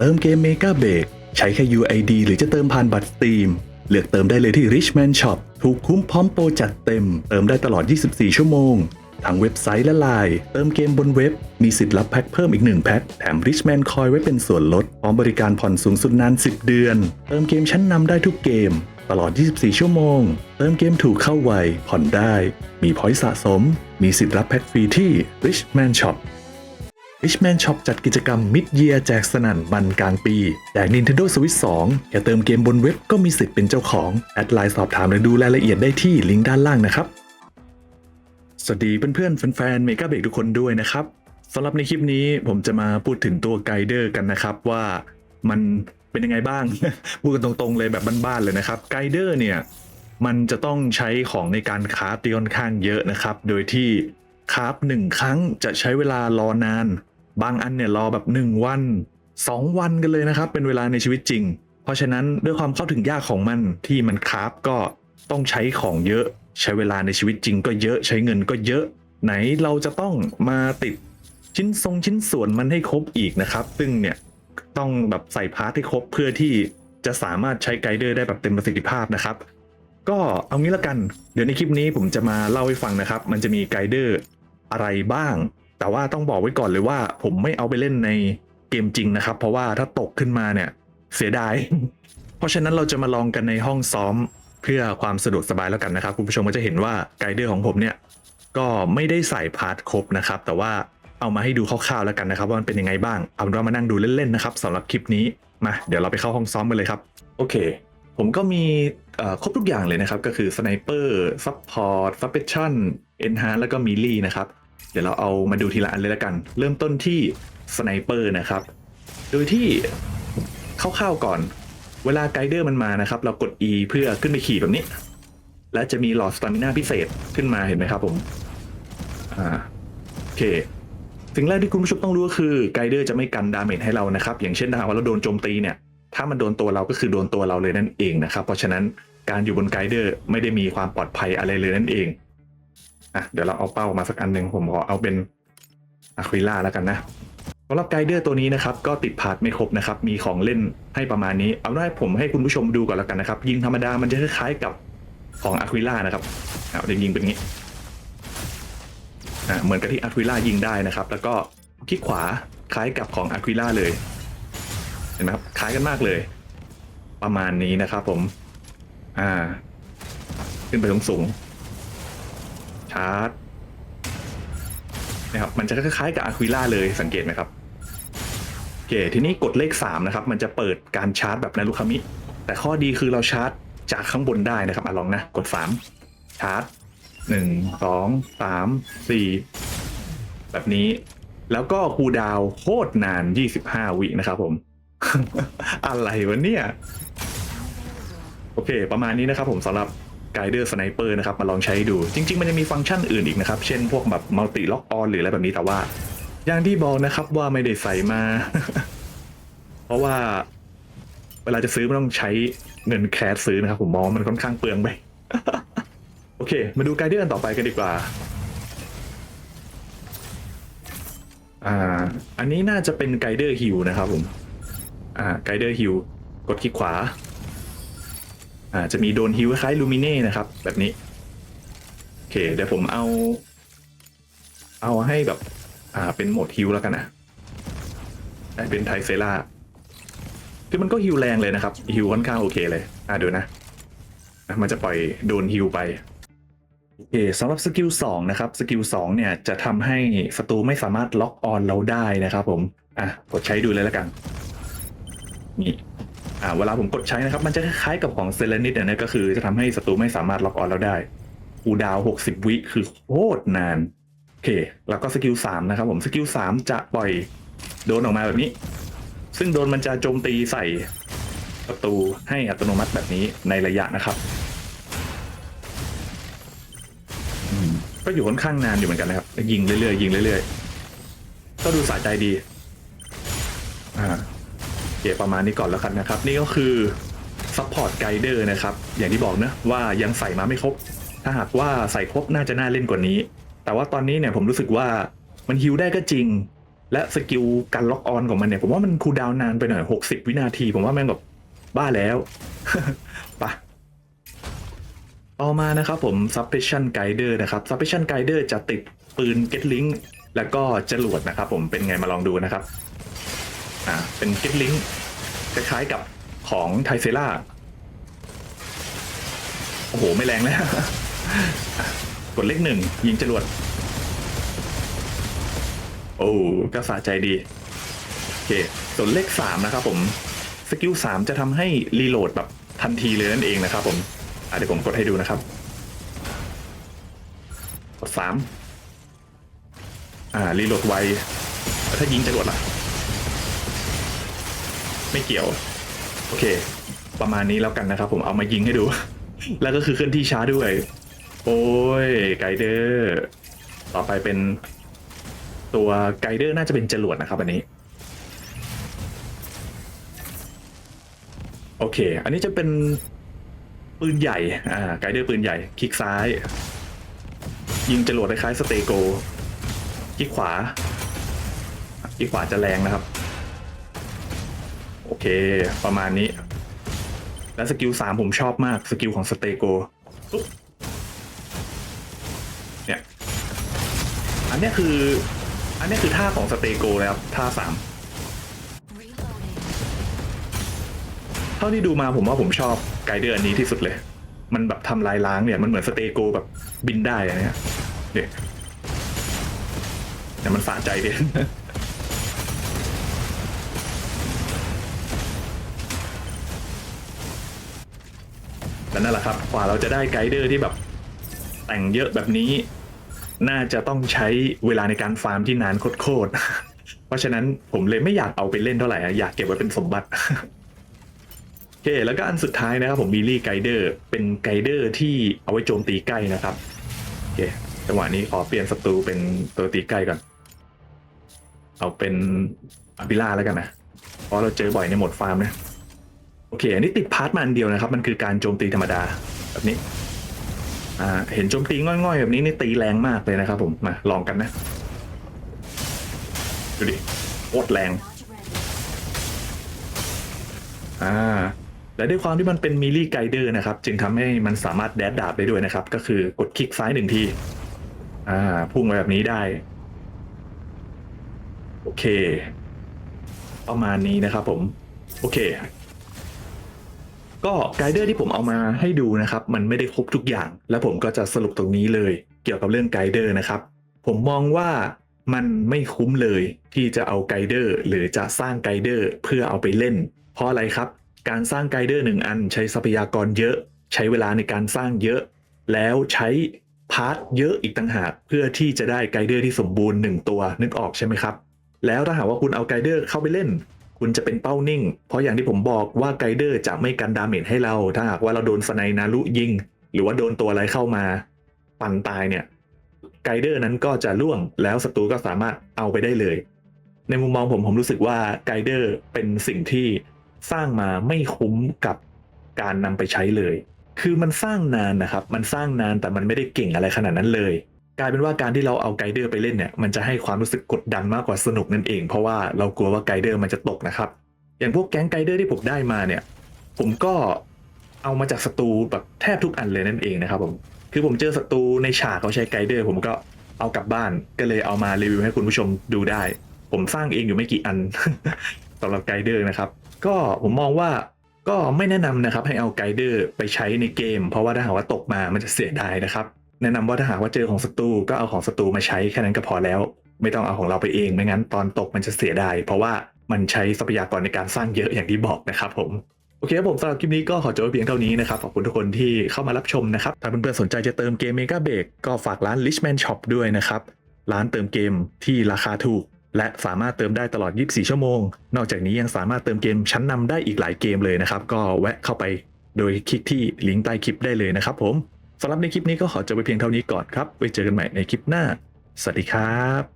เติมเกมเมกาเบรกใช้แค่ UID หรือจะเติมผ่านบัตร Steam เลือกเติมได้เลยที่ Richman Shop ถูกคุ้มพร้อมโปรจัดเต็ม เติมได้ตลอด 24 ชั่วโมง ทั้งเว็บไซต์และไลน์เติมเกมบนเว็บ มีสิทธิ์รับแพ็คเพิ่มอีก 1 แพ็ค แถม Richman Coin ไว้เป็นส่วนลด พร้อมบริการผ่อนสูงสุดนาน 10 เดือน เติมเกมชั้นนำได้ทุกเกม ตลอด 24 ชั่วโมง เติมเกมถูกเข้าไวผ่อนได้ มีพอยต์สะสม มีสิทธิ์รับแพ็คฟรีที่ Richman Shop Richman Shop จัดกิจกรรม Mid Year แจกสนั่นมันกลางปี แจก Nintendo Switch 2 แค่เติมเกมบนเว็บก็มีสิทธิ์เป็นเจ้าของ แอดไลน์สอบถามและดูรายละเอียดได้ที่ลิงก์ด้านล่างนะครับ สวัสดีเพื่อนๆ แฟนๆเมกาเบรกทุกคนด้วยนะครับสำหรับในคลิปนี้ผมจะมาพูดถึงตัวไกด์เดอร์กันนะครับว่ามันเป็นยังไงบ้าง พูดกันตรงๆเลยแบบบ้านๆเลยนะครับไกด์เดอร์เนี่ยมันจะต้องใช้ของในการคราฟที่ค่อนข้างเยอะนะครับ โดยที่คราฟหนึ่งครั้งจะใช้เวลารอนาน บางอันเนี่ยรอแบบ 1 วัน 2 วันกันเลยนะครับ เป็นเวลาในชีวิตจริง เพราะฉะนั้นด้วยความเข้าถึงยากของมันที่มันคราฟก็ต้องใช้ของเยอะใช้เวลาในชีวิตจริง ก็เยอะใช้เงินก็เยอะ ไหนเราจะต้องมาติดชิ้นทรงชิ้นส่วนมันให้ครบอีกนะครับ ซึ่งเนี่ยต้องแบบใส่พาร์ทให้ครบเพื่อที่จะสามารถใช้ไกด์เดอร์ได้แบบเต็มประสิทธิภาพนะครับ ก็เอางี้ละกัน เดี๋ยวในคลิปนี้ผมจะมาเล่าให้ฟังนะครับ มันจะมีไกด์เดอร์อะไรบ้าง แต่ว่าต้องบอกไว้ก่อนเลยว่า ผมไม่เอาไปเล่นในเกมจริงนะครับ เพราะว่าถ้าตกขึ้นมาเนี่ย เสียดาย เพราะฉะนั้นเราจะมาลองกันในห้องซ้อมเพื่อความสะดวกสบายแล้วกันนะครับ คุณผู้ชมก็จะเห็นว่าไกด์เดอร์ของผมเนี่ยก็ไม่ได้ใส่พาร์ทครบนะครับ แต่ว่าเอามาให้ดูคร่าวๆแล้วกันนะครับว่ามันเป็นยังไงบ้างเอาเป็นว่ามานั่งดูเล่นๆนะครับสำหรับคลิปนี้มาเดี๋ยวเราไปเข้าห้องซ้อมกันเลยครับ โอเค ผมก็มีครบทุกอย่างเลยนะครับ ก็คือสไนเปอร์ซัพพอร์ตซับเปชั่นเอนฮาร์แล้วก็มิลลี่นะครับ เดี๋ยวเราเอามาดูทีละอันเลยล้วกัน เริ่มต้นที่สไนเปอร์นะครับ โดยที่คร่าวๆก่อน เวลาไกด์เดอร์มันมานะครับ เรากด E เพื่อขึ้นไปขี่แบบนี้ และจะมีหลอดสตามิน่าพิเศษขึ้นมาเห็นไหมครับผม อ่า โอเคสิ่งแรกที่คุณผู้ชมต้องรู้ก็คือไกด์เดอร์จะไม่กันดาเมจให้เรานะครับ อย่างเช่นถ้าว่าเราโดนโจมตีเนี่ย ถ้ามันโดนตัวเราก็คือโดนตัวเราเลยนั่นเองนะครับ เพราะฉะนั้นการอยู่บนไกด์เดอร์ไม่ได้มีความปลอดภัยอะไรเลยนั่นเอง อะเดี๋ยวเราเอาเป้ามาสักอันหนึ่งผมขอเอาเป็นอะควิล่าแล้วกันนะสำหรับไกด์เดอร์ตัวนี้นะครับก็ติดพาร์ทไม่ครบนะครับมีของเล่นให้ประมาณนี้ เอาได้ผมให้คุณผู้ชมดูก่อนแล้วกันนะครับ ยิงธรรมดามันจะคล้ายๆกับของอะควิล่านะครับเอาเดี๋ยวยิงเป็นงี้อ่าเหมือนกับที่อะควิล่ายิงได้นะครับ แล้วก็คลิกขวาคล้ายกับของอะควิล่าเลยเห็นไหมครับคล้ายกันมากเลย ประมาณนี้นะครับผม อ่า ขึ้นไปสูงสูงๆาร์จนะครับมันจะคล้ายๆกับอะควิล่าเลยสังเกตไหมครับโอเคทีนี้กดเลข 3 นะครับ มันจะเปิดการชาร์จแบบนารุคามิ แต่ข้อดีคือเราชาร์จจากข้างบนได้นะครับอะลองนะ กด 3 ชาร์จหนึ่งสองสามสี่แบบนี้ แล้วก็คูดาวโคตรนาน 25 วินะครับผม อะไรวะเนี่ย โอเค ประมาณนี้นะครับผมสำหรับ ไกด์เดอร์สไนเปอร์นะครับมาลองใช้ดู จริง ๆ มันจะมีฟังก์ชันอื่นอีกนะครับ เช่นพวกแบบมัลติล็อกออนหรืออะไรแบบนี้แต่ว่า อย่างที่บอกนะครับว่าไม่ได้ใส่มา เพราะว่า เวลาจะซื้อมันต้องใช้เงินแคสซื้อนะครับ ผมมองมันค่อนข้างเปลืองไป โอเค มาดูไกด์เดอร์อันต่อไปกันดีกว่าอ่าอันนี้น่าจะเป็นไกด์เดอร์ฮิลนะครับผมอ่าไกด์เดอร์ฮิลกดคลิกขวา อ่าจะมีโดนฮิลคล้ายลูมิเน่นะครับ แบบนี้ โอเค เดี๋ยวผมเอา เอาให้แบบ อ่าเป็นโหมดฮิลแล้วกันนะเป็นไทเซล่าคือมันก็ฮิลแรงเลยนะครับฮิลค่อนข้างโอเคเลย อ่าดูนะ มันจะปล่อยโดนฮิลไปโอเคสำหรับสกิล2นะครับสกิล2เนี่ยจะทำให้ศัตรูไม่สามารถล็อกออนเราได้นะครับผม อะกดใช้ดูเลยแล้วกัน นี่ อ่าเวลาผมกดใช้นะครับ มันจะคล้ายๆกับของเซเลนิตนะก็คือจะทำให้ศัตรูไม่สามารถล็อกออนเราได้คูดาวน์60วิคือโคตรนาน โอเค แล้วก็สกิล3นะครับผมสกิล3จะปล่อยโดนออกมาแบบนี้ ซึ่งโดนมันจะโจมตีใส่ประตูให้อัตโนมัติแบบนี้ในระยะนะครับก็อยู่ค่อนข้างนานอยู่เหมือนกันนะครับ ยิงเรื่อยๆยิงเรื่อยๆก็ดูสะใจดี ประมาณนี้ก่อนแล้วกันนะครับ นี่ก็คือซัพพอร์ตไกด์เดอร์นะครับ อย่างที่บอกนะว่ายังใส่มาไม่ครบ ถ้าหากว่าใส่ครบน่าจะน่าเล่นกว่านี้ แต่ว่าตอนนี้เนี่ยผมรู้สึกว่ามันฮิวได้ก็จริง และสกิลการล็อกออนของมันเนี่ย ผมว่ามันคูลดาวน์นานไปหน่อย 60 วินาที ผมว่าแม่งแบบบ้าแล้วไปะต่อมานะครับผม Suppression Guider นะครับ Suppression Guider จะติดปืน Get Link แล้วก็จรวดนะครับผมเป็นไงมาลองดูนะครับ อ่าเป็น Get Link คล้ายๆกับของไทเซล่าโอ้โห ไม่แรงแล้วกดเลขหนึ่งยิงจรวด โอ้ก็สะใจดี โอเค ส่วนเลขสามนะครับผม สกิลสามจะทำให้รีโหลดแบบทันทีเลยนั่นเองนะครับผมอะเดี๋ยวผมกดให้ดูนะครับ กดสามอ่า รีโหลดไวแล้วถ้ายิงจรวดล่ะ ไม่เกี่ยว โอเค ประมาณนี้แล้วกันนะครับ ผมเอามายิงให้ดู แล้วก็คือเคลื่อนที่ช้าด้วย โอ้ยไกเดอร์ต่อไปเป็นตัวไกเดอร์น่าจะเป็นจรวดนะครับ อันนี้ โอเค อันนี้จะเป็นปืนใหญ่อ่าไกเดอร์ปืนใหญ่ คลิกซ้าย ยิงจรวดคล้ายสเตโกคลิกขวาคลิกขวาจะแรงนะครับ เคประมาณนี้ และสกิลสามผมชอบมากสกิลของสเตโกปุ๊บเนี่ย อันนี้คือ อันนี้คือท่าของสเตโกเลยครับท่าสามเท่าที่ดูมาผมว่าผมชอบไกด์เดอร์อันนี้ที่สุดเลย มันแบบทำลายล้างเนี่ย มันเหมือนสเตโกแบบบินได้อะเนี่ยเนี่ยแต่มันสะใจดี และนั่นแหละครับกว่าเราจะได้ไกด์เดอร์ที่แบบแต่งเยอะแบบนี้ น่าจะต้องใช้เวลาในการฟาร์มที่นานโคตรๆเพราะฉะนั้นผมเลยไม่อยากเอาไปเล่นเท่าไหร่อยากเก็บไว้เป็นสมบัติโอเคแล้วก็อันสุดท้ายนะครับผมมีลี่ไกด์เดอร์เป็นไกด์เดอร์ที่เอาไว้โจมตีใกล้นะครับโอเคจังหวะนี้ขอเปลี่ยนศัตรูเป็นตัวตีใกล้ก่อน เอาเป็นอาบิล่าแล้วกันนะเพราะเราเจอบ่อยในโหมดฟาร์มนะ โอเค อันนี้ติดพาร์ทมาอันเดียวนะครับ มันคือการโจมตีธรรมดาแบบนี้อ่าเห็นโจมตีง่อยๆ แบบนี้นี่ตีแรงมากเลยนะครับผม มาลองกันนะ ดูดิโคตรแรง อ่า และด้วยความที่มันเป็นมิลลี่ไกเดอร์นะครับ จึงทำให้มันสามารถแดดดาบได้ด้วยนะครับ ก็คือกดคลิกซ้ายหนึ่งที อ่า พุ่งมาแบบนี้ได้ โอเค ประมาณนี้นะครับผม โอเค ก็ไกด์เดอร์ที่ผมเอามาให้ดูนะครับ มันไม่ได้ครบทุกอย่าง และผมก็จะสรุปตรงนี้เลย เกี่ยวกับเรื่องไกด์เดอร์นะครับ ผมมองว่ามันไม่คุ้มเลยที่จะเอาไกด์เดอร์หรือจะสร้างไกด์เดอร์เพื่อเอาไปเล่น เพราะอะไรครับ การสร้างไกด์เดอร์หนึ่งอันใช้ทรัพยากรเยอะ ใช้เวลาในการสร้างเยอะ แล้วใช้พาร์ทเยอะอีกต่างหาก เพื่อที่จะได้ไกด์เดอร์ที่สมบูรณ์หนึ่งตัวนึกออกใช่ไหมครับ แล้วถ้าหากว่าคุณเอาไกด์เดอร์เข้าไปเล่น คุณจะเป็นเป้านิ่ง เพราะอย่างที่ผมบอกว่าไกด์เดอร์จะไม่กันดาเมจให้เรา ถ้าหากว่าเราโดนสไนนารุยิง หรือว่าโดนตัวอะไรเข้ามาปั่นตายเนี่ยไกด์เดอร์นั้นก็จะล่วงแล้วศัตรูก็สามารถเอาไปได้เลย ในมุมมองผมผมรู้สึกว่าไกด์เดอร์เป็นสิ่งที่สร้างมาไม่คุ้มกับการนำไปใช้เลย คือมันสร้างนานนะครับ มันสร้างนานแต่มันไม่ได้เก่งอะไรขนาดนั้นเลย กลายเป็นว่าการที่เราเอาไกด์เดอร์ไปเล่นเนี่ยมันจะให้ความรู้สึกกดดันมากกว่าสนุกนั่นเอง เพราะว่าเรากลัวว่าไกด์เดอร์มันจะตกนะครับ อย่างพวกแก๊งไกด์เดอร์ที่ผมได้มาเนี่ย ผมก็เอามาจากศัตรูแบบแทบทุกอันเลยนั่นเองนะครับผมคือผมเจอศัตรูในฉากเขาใช้ไกด์เดอร์ผมก็เอากลับบ้านก็เลยเอามารีวิวให้คุณผู้ชมดูได้ ผมสร้างเองอยู่ไม่กี่อันสำหรับไกด์เดอร์นะครับ ก็ผมมองว่าก็ไม่แนะนำนะครับให้เอาไกด์เดอร์ไปใช้ในเกม เพราะว่าถ้าหากว่าตกมามันจะเสียดายนะครับ แนะนำว่าถ้าหากว่าเจอของศัตรูก็เอาของศัตรูมาใช้แค่นั้นก็พอแล้ว ไม่ต้องเอาของเราไปเองไม่งั้นตอนตกมันจะเสียดายเพราะว่ามันใช้ทรัพยากรในการสร้างเยอะอย่างที่บอกนะครับผมโอเคครับผมสำหรับคลิปนี้ก็ขอจบไว้เพียงเท่านี้นะครับ ขอบคุณทุกคนที่เข้ามารับชมนะครับ ถ้าเพื่อนๆสนใจจะเติมเกม Mega b r e a k ก็ฝากร้าน Richman Shop ด้วยนะครับ ร้านเติมเกมที่ราคาถูก และสามารถเติมได้ตลอด 24 ชั่วโมง นอกจากนี้ยังสามารถเติมเกมชั้นนำได้อีกหลายเกมเลยนะครับ ก็แวะเข้าไปโดยคลิกที่ลิงก์ใต้คลิปได้เลยนะครับผม สำหรับในคลิปนี้ก็ขอจบไปเพียงเท่านี้ก่อนครับ ไว้เจอกันใหม่ในคลิปหน้า สวัสดีครับ